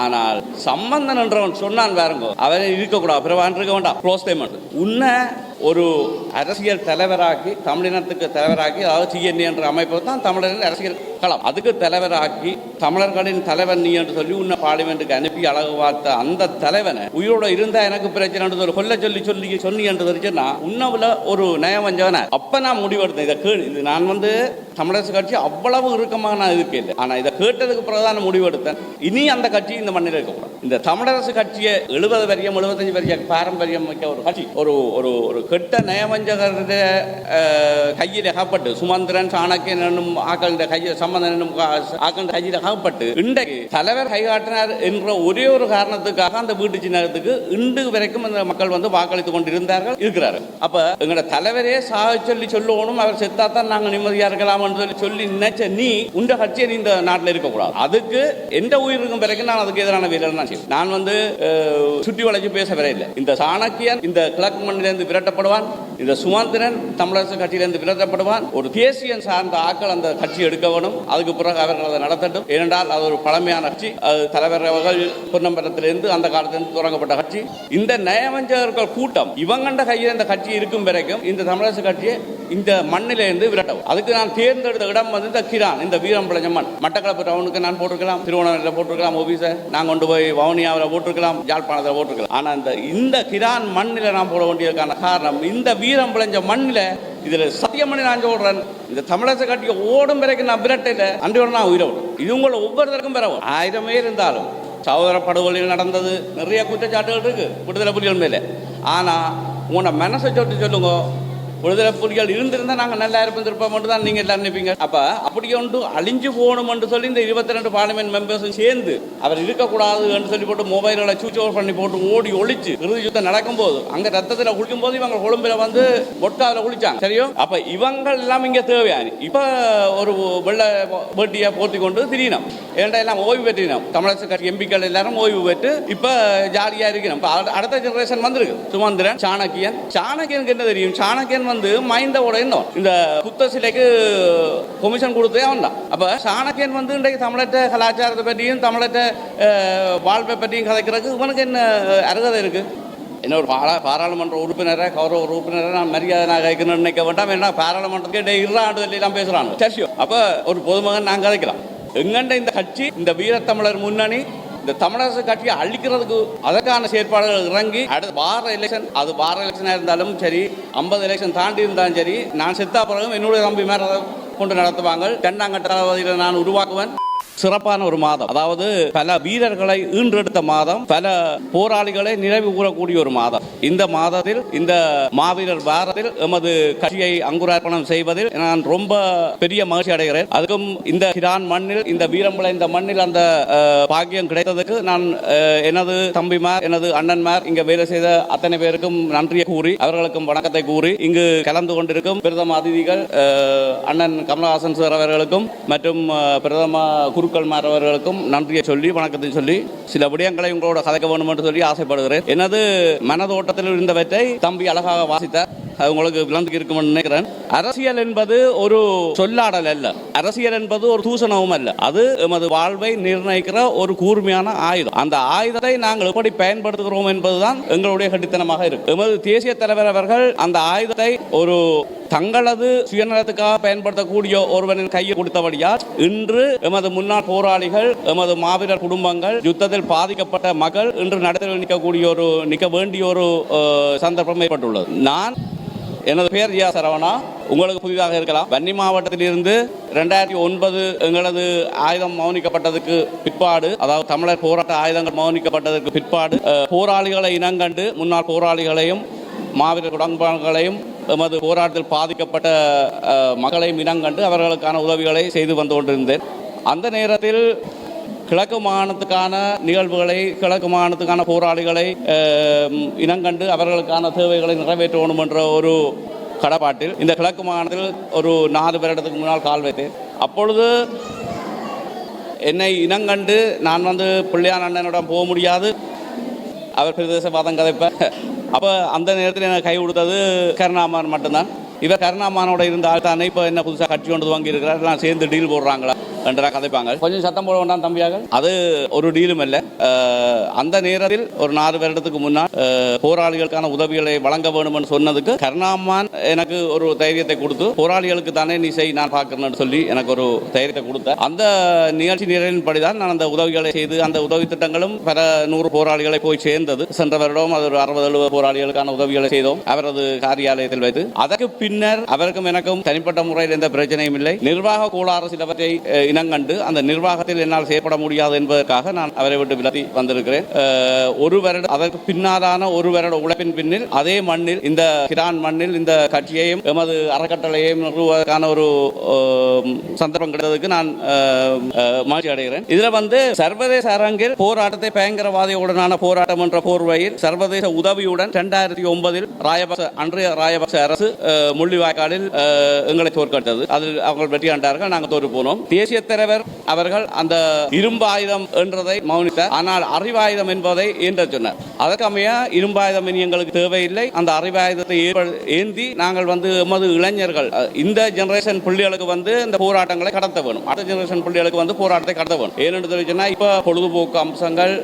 ஆனால் சம்பந்தன் என்றவன் சொன்னான் பாருங்க அவன் இருக்கக்கூடாது பிறவான் இருக்க வேண்டாம். க்ளோஸ் பேமெண்ட் உன்னை ஒரு அரசியல் தலைவராக்கி தமிழினத்துக்கு தலைவராக்கி அதாவது சிஎன்ஏ என்ற அமைப்பு தான் தமிழரின் அரசியல் களம். அதுக்கு தலைவராக்கி தமிழர்களின் தலைவன் நீ என்று சொல்லி உன்னை பார்லிமெண்ட்டுக்கு அனுப்பி அழகு பார்த்த அந்த தலைவனை உயிரோட இருந்தா எனக்கு பிரச்சனை ஒரு கொல்ல சொல்லி சொல்லி சொன்னி என்று தெரிஞ்சுன்னா உன்னவுல ஒரு நயம் நயவஞ்சவன அப்ப நான் முடிவெடுத்தேன். இதை கேள். இது நான் வந்து தமிழரசு கட்சி அவ்வளவு இறுக்கமாக நான் இருக்கேன் ஆனா இதை கேட்டதுக்கு பிறகுதான் முடிவெடுத்தேன். இனி அந்த கட்சி இந்த மண்ணில் இருக்கக்கூடாது இந்த தமிழரசு கட்சியை எழுபது வரியம் எழுபத்தஞ்சு வரியம் பாரம்பரியம் மிக்க ஒரு கட்சி. ஒரு ஒரு ஒரு கெட்ட நயவஞ்சகருடைய கையில் அகப்பட்டு சுமந்திரன் சாணக்கியன் என்னும் ஆக்களின் கையில் சம்பந்தன் என்னும் ஆக்களின் கையில் அகப்பட்டு இன்றைக்கு தலைவர் கைகாட்டினார் என்ற ஒரே ஒரு காரணத்துக்காக அந்த வீட்டு சின்னத்துக்கு இன்று வரைக்கும் அந்த மக்கள் வந்து வாக்களித்துக் கொண்டிருந்தார்கள் இருக்கிறார்கள். அப்ப எங்களோட தலைவரே சாக சொல்லி சொல்லணும் அவர் செத்தாத்தான் நாங்க நிம்மதியா இருக்கலாம்னு சொல்லி சொல்லி நினைச்ச நீ உண்ட கட்சியை நீ இந்த நாட்டில் இருக்கக்கூடாது. அதுக்கு எந்த உயிருக்கும் பிறகு நான் அதுக்கு எதிரான வீரர் நான் செய்வேன். நான் வந்து அஹ், சுற்றி வளைச்சு பேச வரையில்லை. இந்த சாணக்கியன் இந்த கிழக்கு மண்ணிலிருந்து விரட்டப்படுவான் இந்த சுமந்திரன் தமிழரசு கட்சியிலிருந்து விரட்டப்படுவான் ஒரு தேசியம் சார்ந்த ஆக்கள் அந்த கட்சி எடுக்க வேணும். அதுக்கு பிறகு அவர்கள் அதை நடத்தட்டும். ஏனென்றால் அது ஒரு பழமையான கட்சி. அது தலைவர் அவர்கள் பொன்னம்பலத்திலிருந்து அந்த காலத்திலிருந்து தொடங்கப்பட்ட கட்சி. இந்த நயவஞ்சகர்கள் கூட்டம் இவங்கண்ட கையில் இந்த கட்சி இருக்கும் வரைக்கும் இந்த தமிழரசு கட்சியை இந்த மண்ணிலிருந்து விரட்டவும். அதுக்கு நான் தேர்ந்தெடுத்த இடம் வந்து இந்த கிரான் இந்த வீரம்பிளஞ்ச மண். மட்டக்களப்பு டவுனுக்கு நான் போட்டிருக்கலாம் திருவண்ணாமலையில் போட்டிருக்கலாம் ஓபிஸை நான் கொண்டு போய் வவுனியாவில் போட்டிருக்கலாம் யாழ்ப்பாணத்தில் போட்டிருக்கலாம். ஆனால் இந்த இந்த கிரான் மண்ணில் நான் போட வேண்டியதுக்கான காரணம் இந்த வீரம் விளைஞ்ச மண்ணில் இதில் சத்தியமணி நான் சொல்றேன். இந்த தமிழரசு கட்டிய ஓடும் பிறகு நான் விரட்டையில் அன்றையோட நான் உயிரோடு. இது உங்களை ஒவ்வொருத்தருக்கும் பெறவும் ஆயிரமே இருந்தாலும் சகோதர படுகொலையில் நடந்தது நிறைய குற்றச்சாட்டுகள் இருக்கு விடுதலை புலிகள் மேலே. ஆனால் உங்களோட மனசை சொட்டு சொல்லுங்க விடுதலை புலிகள் இருந்திருந்தா நாங்கள் நல்லா இருப்போம் மட்டும் தான் நீங்கள் எல்லாம் நினைப்பீங்க. அப்ப அப்படி ஒன்று அழிஞ்சு போகணும் என்று சொல்லி இந்த இருபத்தி ரெண்டு பார்லிமெண்ட் மெம்பர்ஸும் சேர்ந்து அவர் இருக்கக்கூடாது என்று சொல்லி போட்டு மொபைல்களை சுவிச் ஓவர் பண்ணி போட்டு ஓடி ஒழிச்சு இறுதி யுத்தம் நடக்கும்போது அங்க ரத்தத்தில் குளிக்கும் போது இவங்க கொழும்புல வந்து மொட்காவில் குளிச்சாங்க. சரியோ? அப்ப இவங்க எல்லாம் இங்க தேவையான. இப்ப ஒரு வெள்ள வேட்டியை போர்த்தி கொண்டு திரியணும் ஏன்டா எல்லாம் ஓய்வு பெற்றினோம்? தமிழரசு கட்சி எம்பிக்கள் எல்லாரும் ஓய்வு பெற்று இப்ப ஜாலியா இருக்கணும் இப்போ அடுத்த ஜெனரேஷன் வந்திருக்கு. சுமந்திரன் சாணக்கியன். சாணக்கியனுக்கு என்ன தெரியும்? சாணக்கியன் வந்து மைந்தோட இருந்தோம் இந்த புத்த சிலைக்கு கொமிஷன் கொடுத்தே அவன் தான் அப்போ சாணக்கியன் வந்து இன்றைக்கு தமிழற்ற கலாச்சாரத்தை பற்றியும் தமிழற்ற வாழ்வை பற்றியும் கதைக்கிறதுக்கு இவனுக்கு என்ன அருகதை இருக்கு? என்ன ஒரு பாரா பாராளுமன்ற உறுப்பினரை கௌரவ உறுப்பினரை நான் மரியாதை நான் கேட்கணும்னு நினைக்க வேண்டாம். ஏன்னா பாராளுமன்றத்துக்கு இருளாண்டு எல்லாம் பேசுகிறாங்க சரியோ அப்போ ஒரு பொதுமகன் நான் கதைக்கலாம். எங்கண்ட இந்த கட்சி இந்த வீரத்தமிழர் முன்னணி இந்த தமிழரசு கட்சியை அழிக்கிறதுக்கு அதற்கான செயற்பாடுகள் இறங்கி அடுத்த வார எலெக்ஷன் அது வார எலெக்ஷனாக இருந்தாலும் சரி ஐம்பது எலெக்ஷன் தாண்டி இருந்தாலும் சரி நான் செத்தா பிறகு என்னுடைய தம்பி மேல அதை கொண்டு நடத்துவாங்க. இரண்டாங்கட்ட நான் உருவாக்குவேன். சிறப்பான ஒரு மாதம். அதாவது பல வீரர்களை ஈன்றெடுத்த மாதம் பல போராளிகளை நினைவு கூறக்கூடிய ஒரு மாதம். இந்த மாதத்தில் இந்த மாவீரர் பாரத்தில் எமது கட்சியை அங்குரார்ப்பணம் செய்வதில் நான் ரொம்ப பெரிய மகிழ்ச்சி அடைகிறேன். அதுக்கும் இந்த கிரான் மண்ணில் இந்த வீரம்பளை இந்த மண்ணில் அந்த பாக்கியம் கிடைத்ததுக்கு நான் எனது தம்பிமார் எனது அண்ணன்மார் இங்க வேலை செய்த அத்தனை பேருக்கும் நன்றியை கூறி அவர்களுக்கும் வணக்கத்தை கூறி இங்கு கலந்து கொண்டிருக்கும் பிரதம அதிதிகள் அண்ணன் கமலஹாசன் சார் அவர்களுக்கும் மற்றும் பிரதம குருக்கள்மார் அவர்களுக்கும் நன்றியை சொல்லி வணக்கத்தை சொல்லி சில விடயங்களை உங்களோட கதைக்க வேண்டும் என்று சொல்லி ஆசைப்படுகிறேன். எனது மனதோட்டத்தில் இருந்தவற்றை தம்பி அழகாக வாசித்தார். அது உங்களுக்கு விளந்து இருக்கும் நினைக்கிறேன். அரசியல் என்பது ஒரு சொல்லாடல் அல்ல. அரசியல் என்பது ஒரு தூசணவும் அல்ல. அது எமது வாழ்வை நிர்ணயிக்கிற ஒரு கூர்மையான ஆயுதம். அந்த ஆயுதத்தை நாங்கள் எப்படி பயன்படுத்துகிறோம் என்பதுதான் எங்களுடைய கடித்தனமாக இருக்கு. எமது தேசிய தலைவர் அவர்கள் அந்த ஆயுதத்தை ஒரு தங்களது சுயநலத்துக்காக பயன்படுத்தக்கூடிய ஒருவனின் கையை கொடுத்தபடியால் இன்று எமது முன்னாள் போராளிகள் எமது மாவீரர் குடும்பங்கள் யுத்தத்தில் பாதிக்கப்பட்ட மக்கள் இன்று நடத்தில் நிற்கக்கூடிய ஒரு நிற்க வேண்டிய ஒரு சந்தர்ப்பம் ஏற்பட்டுள்ளது. நான் எனது பெயர் ஜியா சரவணா. உங்களுக்கு புதிதாக இருக்கலாம். வன்னி மாவட்டத்திலிருந்து ரெண்டாயிரத்தி ஒன்பது எங்களது ஆயுதம் மௌனிக்கப்பட்டதுக்கு பிற்பாடு அதாவது தமிழர் போராட்ட ஆயுதங்கள் மௌனிக்கப்பட்டதற்கு பிற்பாடு போராளிகளை இனங்கண்டு முன்னாள் போராளிகளையும் மாவீரர் குடும்பங்களையும் எமது போராட்டத்தில் பாதிக்கப்பட்ட மக்களையும் இனங்கண்டு அவர்களுக்கான உதவிகளை செய்து வந்து கொண்டிருந்தேன். அந்த நேரத்தில் கிழக்கு மாகாணத்துக்கான நிகழ்வுகளை கிழக்கு மாகாணத்துக்கான போராளிகளை இனங்கண்டு அவர்களுக்கான தேவைகளை நிறைவேற்ற வேண்டும் என்ற ஒரு கடப்பாட்டில் இந்த கிழக்கு மாகாணத்தில் ஒரு நாலு வருடத்துக்கு முன்னால் கால் வைத்தேன் அப்பொழுது என்னை இனங்கண்டு நான் வந்து பிள்ளையான் அண்ணனிடம் போக முடியாது. அவர் பிரதேசவாதம் கதைப்ப. அப்போ அந்த நேரத்தில் எனக்கு கை கொடுத்தது கருணாமான் மட்டும்தான். இவர் கருணாமானோட இருந்த ஆள் தானே இப்போ என்ன புதுசாக கட்சி கொண்டு வாங்கி இருக்கிறார் எல்லாம் சேர்ந்து டீல் போடுறாங்களா? ரெண்டரா கதைப்பாங்க. கொஞ்சம் சத்தம் போட வேண்டாம் தம்பியாக. அது ஒரு டீலும் இல்லை. அந்த நேரத்தில் ஒரு நாலு வருடத்துக்கு முன்னால் போராளிகளுக்கான உதவிகளை வழங்க வேண்டும்னு சொன்னதுக்கு கருணாமான் எனக்கு ஒரு தைரியத்தை கொடுத்து போராளிகளுக்கு தானே நீ செய் நான் பார்க்கறேன்னு சொல்லி எனக்கு ஒரு தைரியத்தை கொடுத்த அந்த நிகழ்ச்சி நிறைவின்படி தான் நான் அந்த உதவிகளை செய்து அந்த உதவி திட்டங்களும் பல நூறு போராளிகளை போய் சேர்ந்தது. சென்ற வருடம் அது ஒரு அறுபது எழுபது போராளிகளுக்கான உதவிகளை செய்தோம். அவரது காரியாலயத்தில் வைத்து. அதற்கு பின்னர் அவருக்கும் எனக்கும் தனிப்பட்ட முறையில் எந்த பிரச்சனையும் இல்லை. நிர்வாக கோளாறு சிலவற்றை இனங்கண்டு அந்த நிர்வாகத்தில் என்னால் செயல்பட முடியாது என்பதற்காக நான் அவரை விட்டு விலகி வந்திருக்கிறேன். ஒரு வருட அதற்கு பின்னாலான ஒரு வருட உழைப்பின் பின்னில் அதே மண்ணில் இந்த கிரான் மண்ணில் இந்த கட்சியையும் எமது அறக்கட்டளையையும் நிறுவுவதற்கான ஒரு சந்தர்ப்பம் கிடைத்ததுக்கு நான் மகிழ்ச்சி அடைகிறேன். இதுல வந்து சர்வதேச அரங்கில் போராட்டத்தை பயங்கரவாதிகளுடனான போராட்டம் என்ற போர்வையில் சர்வதேச உதவியுடன் இரண்டாயிரத்தி ஒன்பதில் ராயபக்ச அன்றைய ராயபக்ச அரசு முள்ளிவாய்க்காலில் எங்களை தோற்கடித்தது. அதில் அவர்கள் வெற்றி கண்டார்கள். நாங்கள் தோற்று போனோம். தேசிய தலைவர் அவர்கள் அந்த இரும்பு ஆயுதம் என்றதை மௌனித்தார். ஆனால் அறிவாயுதம் என்பதை ஏன்ற சொன்னார். அதற்கமைய இரும்பாயுதம் இனி எங்களுக்கு தேவையில்லை. அந்த அறிவாயுதத்தை ஏந்தி நாங்கள் வந்து எமது இளைஞர்கள் இந்த ஜெனரேஷன் பிள்ளைகளுக்கு வந்து இந்த போராட்டங்களை கடத்த வேணும். அடுத்த ஜெனரேஷன் பிள்ளைகளுக்கு வந்து போராட்டத்தை கடத்த வேணும். ஏனென்று சொல்லி சொன்னா இப்ப பொழுதுபோக்கு அம்சங்கள்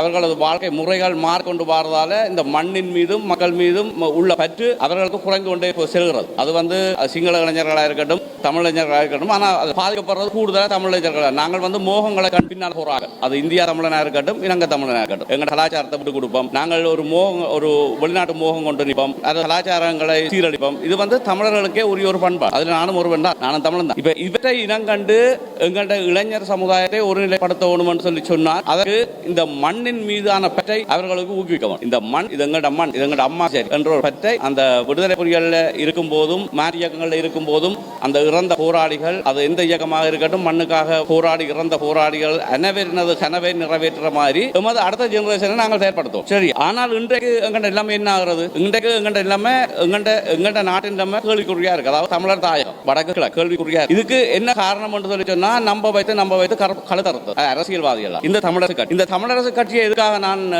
அவர்களது வாழ்க்கை முறைகள் மாறிக்கொண்டு வாரதால இந்த மண்ணின் மீதும் மக்கள் மீதும் உள்ள பற்று அவர்களுக்கு குறைந்து கொண்டே போ- செல்கிறது. அது வந்து சிங்கள இளைஞர்களாக இருக்கட்டும் தமிழ் இளைஞர்களாக இருக்கட்டும் ஆனால் அது பாதிக்கப்படுறது கூடுதலாக தமிழ் இளைஞர்கள் நாங்கள் வந்து மோகங்களை கண் பின்னால் போறாங்க. அது இந்தியா தமிழனாக இருக்கட்டும் இலங்கை தமிழனாக இருக்கட்டும். எங்கள் கலாச்சாரத்தை விட்டு கொடுப்போம். நாங்கள் ஒரு மோகம் ஒரு வெளிநாட்டு மோகம் கொண்டு நிற்போம். அது கலாச்சாரங்களை சீரழிப்போம். இது வந்து தமிழர்களுக்கே உரிய ஒரு பண்பாடு அதில் நானும் ஒருவன் தான். நானும் தமிழன் தான். இப்போ இவற்றை இனங்கண்டு எங்கள்ட இளைஞர் சமுதாயத்தை ஒருநிலைப்படுத்த வேணும்னு சொல்லி சொன்னால் அதற்கு இந்த மண்ணின் மீதான பற்றை அவர்களுக்கு ஊக்குவிக்க இந்த மண் இது எங்கட மண் இது எங்கட அம்மா சரி என்ற ஒரு பற்றை அந்த விடுதலை புரிய இருக்கும் போதும் மாறி இயக்கங்களில் இருக்கும் போதும் அந்த இறந்த போராளிகள் அது எந்த இயக்கமாக இருக்கட்டும் மண்ணுக்காக போராடி இறந்த போராளிகள் அனைவரினது கனவை நிறைவேற்றுற மாதிரி எமது அடுத்த ஜெனரேஷனை நாங்கள் செயற்படுத்தோம் சரி ஆனால் இன்றைக்கு எங்கள்ட எல்லாமே என்ன ஆகுறது? இன்றைக்கு எங்கள்ட எல்லாமே எங்கள்ட எங்கள்ட நாட்டின் எல்லாமே கேள்விக்குறியா இருக்கு. அதாவது தமிழர் தாயகம் வடக்கு கேள்விக்குறியா இதுக்கு என்ன காரணம் என்று சொல்லி சொன்னா நம்ப வைத்து நம்ப வைத்து கரு- கழுத்தறுத்து. அரசியல்வாதிகள். இந்த தமிழரசு கட்சி. இந்த தமிழரசு கட்சியை எதுக்காக நான்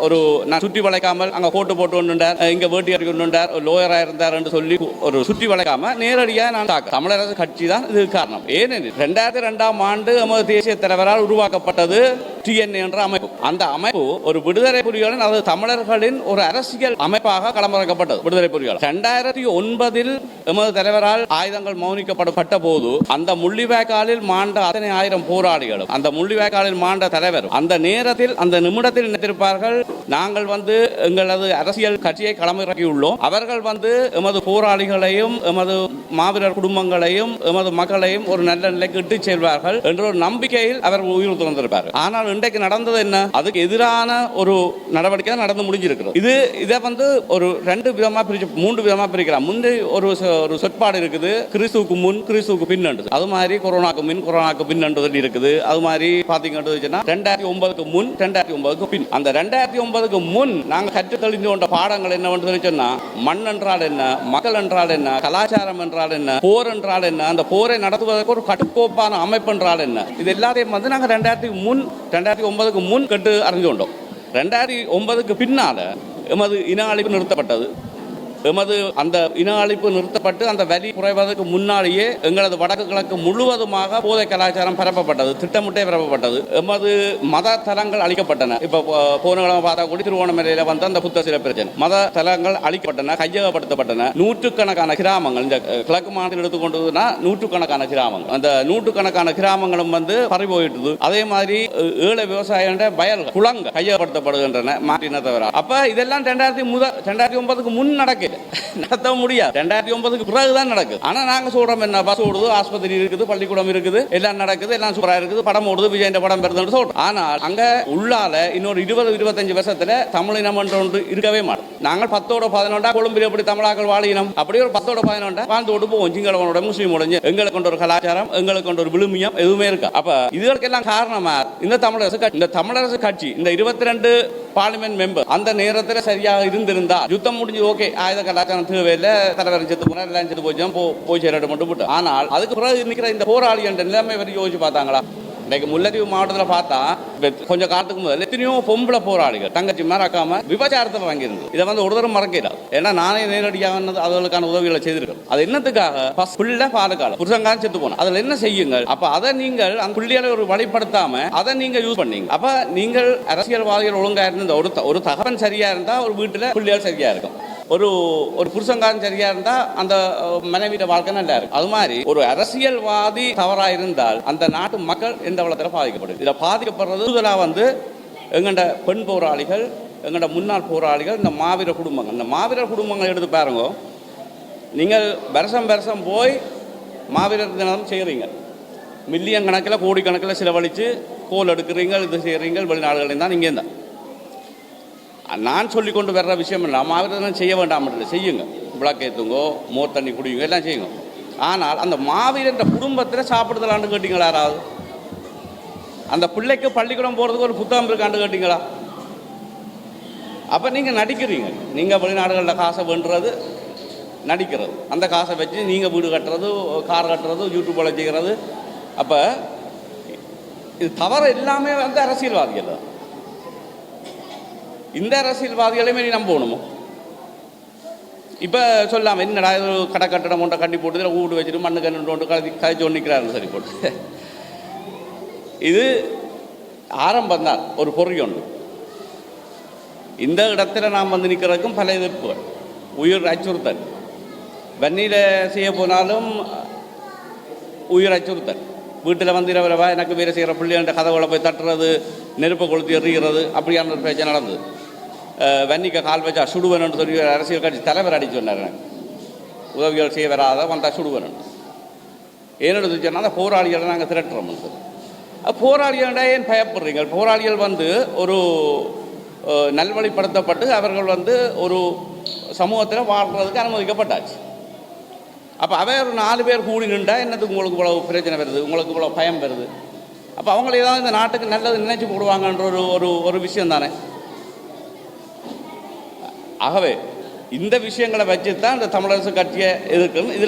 ஒரு நான் சுற்றி வளைக்காமல் அங்க கோட்டு போட்டு ஒன்று இங்க வேட்டி அடிக்கொண்டு லோயராக இருந்த இருந்தார் என்று சொல்லி ஒரு சுற்றி வளைக்காம நேரடியாக நான் தாக்க தமிழரசு கட்சி தான் இது காரணம். ஏனெனில் ரெண்டாயிரத்தி ரெண்டாம் ஆண்டு நமது தேசிய தலைவரால் உருவாக்கப்பட்டது டிஎன்ஏ என்ற அமைப்பு. அந்த அமைப்பு ஒரு விடுதலை புலிகளின் அது தமிழர்களின் ஒரு அரசியல் அமைப்பாக களமிறக்கப்பட்டது விடுதலை புலிகள். ரெண்டாயிரத்தி ஒன்பதில் எமது தலைவரால் ஆயுதங்கள் மௌனிக்கப்படப்பட்ட போது அந்த முள்ளிவாய்க்காலில் மாண்ட அத்தனை ஆயிரம் போராளிகளும் அந்த முள்ளிவாய்க்காலில் மாண்ட தலைவரும் அந்த நேரத்தில் அந்த நிமிடத்தில் நினைத்திருப்பார்கள் நாங்கள் வந்து எங்களது அரசியல் கட்சியை களமிறக்கியுள்ளோம். அவர்கள் வந்து எமது போராளிகளையும் எமது மாவீரர் குடும்பங்களையும் எமது மக்களையும் ஒரு நல்ல நிலைக்கு இட்டுச் செல்வார்கள் என்ற ஒரு நம்பிக்கையில் அவர் உயிர் துறந்திருப்பார் ஆனால் இன்றைக்கு நடந்தது என்ன? அதுக்கு எதிரான ஒரு நடவடிக்கை தான் நடந்து முடிஞ்சிருக்கிறது. இது இதை வந்து ஒரு ரெண்டு விதமா பிரிச்சு மூன்று விதமா பிரிக்கலாம். முந்தி ஒரு ஒரு சொற்பாடு இருக்குது. கிறிஸ்துவுக்கு முன் கிறிஸ்துவுக்கு பின் அது மாதிரி கொரோனாக்கு முன் கொரோனாக்கு பின் இருக்குது. அது மாதிரி பாத்தீங்கன்னா ரெண்டாயிரத்தி ஒன்பதுக்கு முன் ரெண்டாயிரத்தி ஒன்பதுக்கு பின். அந்த ரெண்டாயிரத்தி ஒன்பதுக்கு முன் நாங்கள் கற்று தெளிந்து கொண்ட பாடங்கள் என்னவென்று சொன்னா மண் என்றால் என்ன மக்கள் என்றால் என்ன கலாச்சாரம் என்றால் என்ன போர் என்றால் என்ன அந்த போரை நடத்துவதற்கு ஒரு கட்டுக்கோப்பான அமைப்பு என்றால் என்ன. இது எல்லாத்தையும் வந்து நாங்கள் ரெண்டாயிரத்தி முன் ரெண்டாயிரத்தி ஒன்பதுக்கு முன் கட்டு அறிஞ்சு ரெண்டாயிரத்தி ஒன்பதுக்கு பின்னால் எமது இன அழிப்பு நிறுத்தப்பட்டது எமது அந்த இன அழிப்பு நிறுத்தப்பட்டு அந்த வலி குறைவதற்கு முன்னாலேயே எங்களது வடக்கு கிழக்கு முழுவதுமாக போதை கலாச்சாரம் பரப்பப்பட்டது திட்டமிட்டே பரப்பப்பட்டது. எமது மத தலங்கள் அழிக்கப்பட்டன. இப்போ போன கிழமை பார்த்தா கூட திருவோணமலையில் வந்து அந்த புத்த சில பிரச்சனை. மத தலங்கள் அழிக்கப்பட்டன கையகப்படுத்தப்பட்டன. நூற்றுக்கணக்கான கிராமங்கள் இந்த கிழக்கு மாநிலத்தில் எடுத்துக்கொண்டதுன்னா நூற்றுக்கணக்கான கிராமங்கள். அந்த நூற்றுக்கணக்கான கிராமங்களும் வந்து பறி போயிட்டது அதே மாதிரி ஏழை விவசாயிகள வயல்கள் குளங்கள் கையகப்படுத்தப்படுகின்றன மாற்றினத்தவரா அப்ப இதெல்லாம் ரெண்டாயிரத்தி முதல் ரெண்டாயிரத்தி ஒன்பதுக்கு முன் நடக்குது. நடத்த முடியாது. ரெண்டாயிரத்தி ஒன்பதுக்கு பிறகு தான் நடக்குது. ஆனா நாங்க சொல்றோம் என்ன பஸ் ஓடுது ஆஸ்பத்திரி இருக்குது பள்ளிக்கூடம் இருக்குது எல்லாம் நடக்குது எல்லாம் சூப்பரா இருக்குது படம் ஓடுது விஜய் படம் பெறுதுன்னு சொல்றோம். ஆனால் அங்க உள்ளால இன்னொரு இருபது இருபத்தஞ்சு வருஷத்துல தமிழ் இனம் ஒன்று இருக்கவே மாட்டோம் நாங்கள் பத்தோட பதினொன்றா கொழும்பில் எப்படி தமிழாக்கள் வாழினோம் அப்படி ஒரு பத்தோட பதினொன்றா வாழ்ந்து கொண்டு போவோம். சிங்களவனோட முஸ்லீமோட எங்களுக்கு கொண்ட ஒரு கலாச்சாரம் எங்களுக்கு கொண்ட ஒரு விழுமியம் எதுவுமே இருக்கு? அப்ப இதுகளுக்கெல்லாம் காரணமா? இந்த தமிழரசு கட்சி இந்த தமிழரசு கட்சி இந்த இருபத்தி ரெண்டு பார்லிமெண்ட் மெம்பர் அந்த நேரத்தில் சரியாக இருந்திருந்தா யுத்தம் முடிஞ்சு ஓகே ஆயுத கலாச்சாரம் தேவையில்லை தலைவர் செத்து போனா எல்லாம் செத்து போச்சு போ போய் சேரட்டு மட்டும் ஆனால் அதுக்கு பிறகு நிற்கிற இந்த போராளி என்ற நிலைமை வரை யோசிச்சு பார்த்தாங்களா? இன்னைக்கு முல்லைத்தீவு மாவட்டத்தில் பார்த்தா கொஞ்சம் காலத்துக்கு முதல்ல எத்தனையோ பொம்பளை போராளிகள் தங்கச்சி மாதிரி அக்காம விபச்சாரத்தை வாங்கியிருந்தது இதை வந்து ஒரு தரம் மறக்கிறார் ஏன்னா நானே நேரடியாக வந்து உதவிகளை செய்திருக்கோம் அது என்னத்துக்காக? ஃபர்ஸ்ட் பிள்ளை பாதுகாலம் புருஷங்காரன் செத்து போனோம் அதில் என்ன செய்யுங்கள்? அப்போ அதை நீங்கள் அந்த புள்ளியால ஒரு வழிப்படுத்தாம அதை நீங்கள் யூஸ் பண்ணீங்க. அப்போ நீங்கள் அரசியல்வாதிகள் ஒழுங்காக இருந்த ஒரு ஒரு தகவன் சரியா இருந்தால் ஒரு வீட்டில் புள்ளியால் சரியா இருக்கும். ஒரு ஒரு புருஷங்காரன் சரியா இருந்தா அந்த மனைவியோட வாழ்க்கை நல்லா இருக்கும். அது மாதிரி ஒரு அரசியல்வாதி தவறா இருந்தால் அந்த நாட்டு மக்கள் எந்த வளத்தில் பாதிக்கப்படும். இதில் பாதிக்கப்படுறது இதெல்லாம் வந்து எங்கண்ட பெண் போராளிகள் எங்கண்ட முன்னாள் போராளிகள் இந்த மாவீர குடும்பங்கள். இந்த மாவீர குடும்பங்கள் எடுத்து பாருங்க. நீங்கள் வருஷம் வருஷம் போய் மாவீரர் தினம் செய்கிறீங்க மில்லியன் கணக்கில் கோடிக்கணக்கில் செலவழித்து கோல் எடுக்கிறீங்க இது செய்கிறீங்க வெளிநாடுகளில் தான் இங்கே தான் நான் சொல்லி கொண்டு வர்ற விஷயம் இல்லை. மாவீரர் செய்ய வேண்டாம் இல்லை. செய்யுங்க. விளக்கு ஏற்றுங்கோ மோர் தண்ணி குடிங்க எல்லாம் செய்யுங்க. ஆனால் அந்த மாவீரன்ற குடும்பத்தில் சாப்பிடுதலான்னு கேட்டிங்களா யாராவது? அந்த பிள்ளைக்கு பள்ளிக்கூடம் போகிறதுக்கு ஒரு புத்தகம் இருக்கான்னு கேட்டிங்களா? அப்போ நீங்கள் நடிக்கிறீங்க. நீங்கள் வெளிநாடுகளில் காசை வேண்டுறது நடிக்கிறது. அந்த காசை வச்சு நீங்கள் வீடு கட்டுறது கார் கட்டுறது யூடியூப்பில் செய்கிறது. அப்போ இது தவறு எல்லாமே வந்து அரசியல்வாதிகள். தான் இந்த அரசியல்வாதிகளையுமே நீ நம்பணுமோ இப்போ சொல்லாமல் என்னடா இது ஒரு கடை கட்டடம் ஒன்றை கட்டி போட்டு இதில் வீடு வச்சுட்டு மண்ணு கண்ணு ஒன்று கதை கதைச்சு ஒன்று நிற்கிறாரு சரி போட்டு. இது ஆரம்பம் தான் ஒரு பொறி ஒன்று. இந்த இடத்துல நாம் வந்து நிற்கிறதுக்கும் பல எதிர்ப்புகள். உயிர் அச்சுறுத்தல். வன்னியில் செய்ய போனாலும் உயிர் அச்சுறுத்தல். வீட்டில் வந்து இரவரவா எனக்கு வேலை செய்கிற பிள்ளைகள்ட்ட கதவுகளை போய் தட்டுறது நெருப்பை கொளுத்தி எறிகிறது அப்படியான ஒரு பேச்சு நடந்தது. வன்னிக்க கால் வச்சா சுடுவனு சொல்லி அரசியல் கட்சி தலைவர் அடிச்சு சொன்னார் எனக்கு. உதவிகள் செய்ய வராத வந்தால் சுடுவனன் ஏன்னு சொன்னால் அந்த போராளிகளை நாங்கள் திரட்டுறோம் போராளிகள்டா ஏன் பயப்படுறீங்க? போராளிகள் வந்து ஒரு நல்வழிப்படுத்தப்பட்டு அவர்கள் வந்து ஒரு சமூகத்தில் வாழ்றதுக்கு அனுமதிக்கப்பட்டாச்சு. அப்போ அவன் ஒரு நாலு பேர் கூடி நின்றா என்னத்துக்கு உங்களுக்கு இவ்வளோ பிரச்சனை வருது? உங்களுக்கு இவ்வளோ பயம் வருது? அப்போ அவங்களே ஏதாவது இந்த நாட்டுக்கு நல்லது நினைச்சு போடுவாங்கன்ற ஒரு ஒரு ஒரு விஷயம் தானே. ஆகவே இந்த விஷயங்களை வச்சு தான் இந்த தமிழரசு கட்சியை எதிர்க்கணும். இதில்